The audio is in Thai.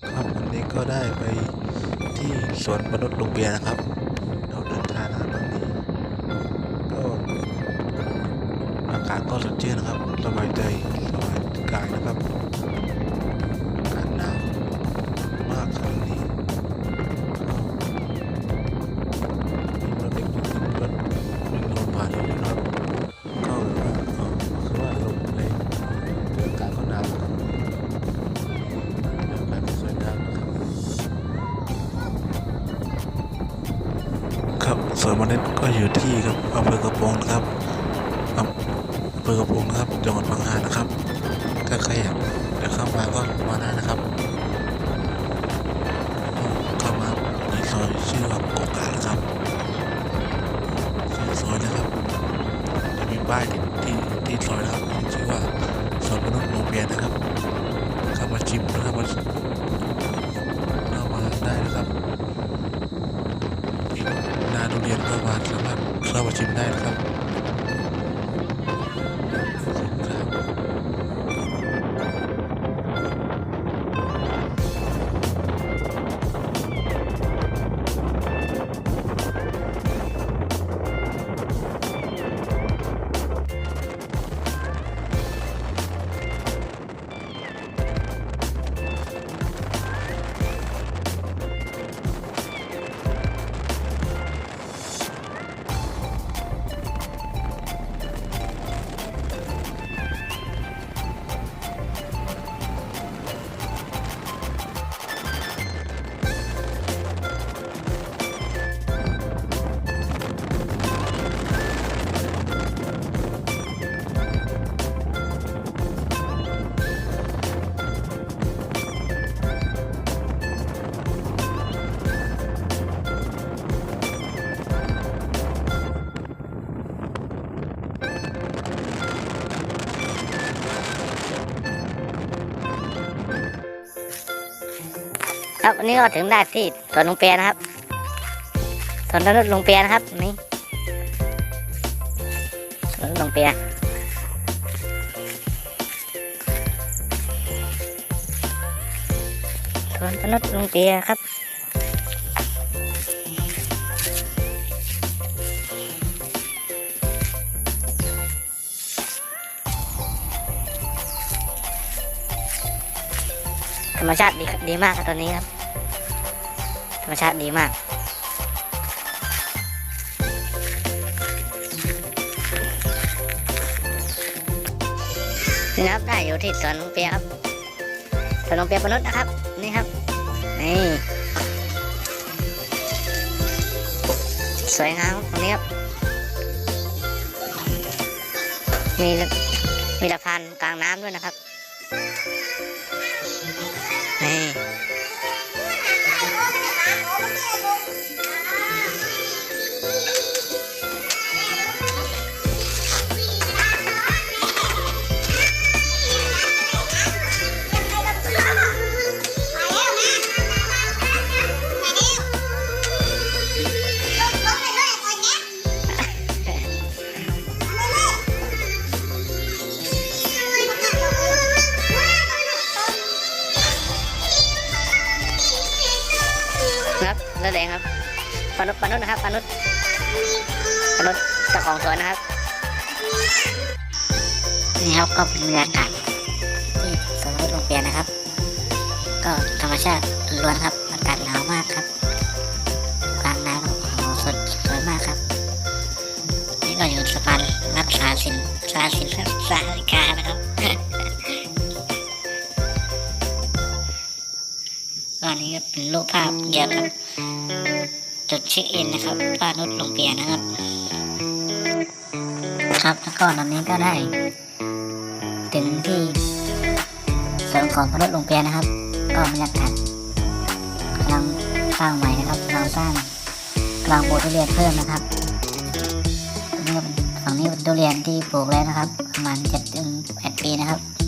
ครับวันนี้ก็ได้ไปที่สวนมนุษย์ลุงเบียร์นะครับเราเดินทางนะครับวันนี้ก็อากาศก็สดชื่นนะครับสบายใจสบายกายนะครับ สวนมาเน็ตก็อยู่ที่ครับอำเภอกระโปรงนะครับอำเภอกระโปรงนะครับจังหวัดพังงานะครับก็ใครอยากจะเข้ามาก็มาได้นะครับามารถเข้ามาชิมได้นะครับครับ ครับวันนี้ก็ถึงได้ที่สวนลุงเปียนะครับสวนนนุษย์ลุงเปียนะครับนี่สวนลุงเปียสวนนนุษย์ลุงเปียครับ ธรรมชาติดีดีมากครับตอนนี้ครับ ธรรมชาติดีมากนี่ครับได้อยู่ที่สวนลุงเปียครับสวนลุงเปียปนุษย์นะครับ นี่ครับนี่สวยงามครับตรงนี้ครับมีมีสะพานกลางน้ำด้วยนะครับ เลือแดงครับปานุษปานุษนะครับปานุษปานุษเจ้าของสวนนะครับนี่ครับก็เป็นบรรยากาศที่สวนนกโรงเรียนนะครับ ก็ธรรมชาติล้วนครับอากาศหนาวมากครับกลางน้ำครับโอ้โหสดสวยมากครับ นี่ก็อยู่สะพานรักษาสินสาสินสาริกานะครับก็อันนี้ก็เป็นรูปภาพเกี่ยวกับ จุดเช็คอินนะครับป้านุชลงเปียนะครับ ครับแล้วก็ตอนนี้ก็ได้ ถึงที่สวนของพนุษย์ลงเปียนะครับ ก็บรรยากาศกำลังสร้างใหม่นะครับกำลังสร้างกลางโบสถ์ทุเรียนเพิ่มนะครับตรงนี้ฝั่งนี้เป็นทุเรียนที่ปลูกแล้วนะครับ ประมาณเจ็ดถึงแปดปีนะครับ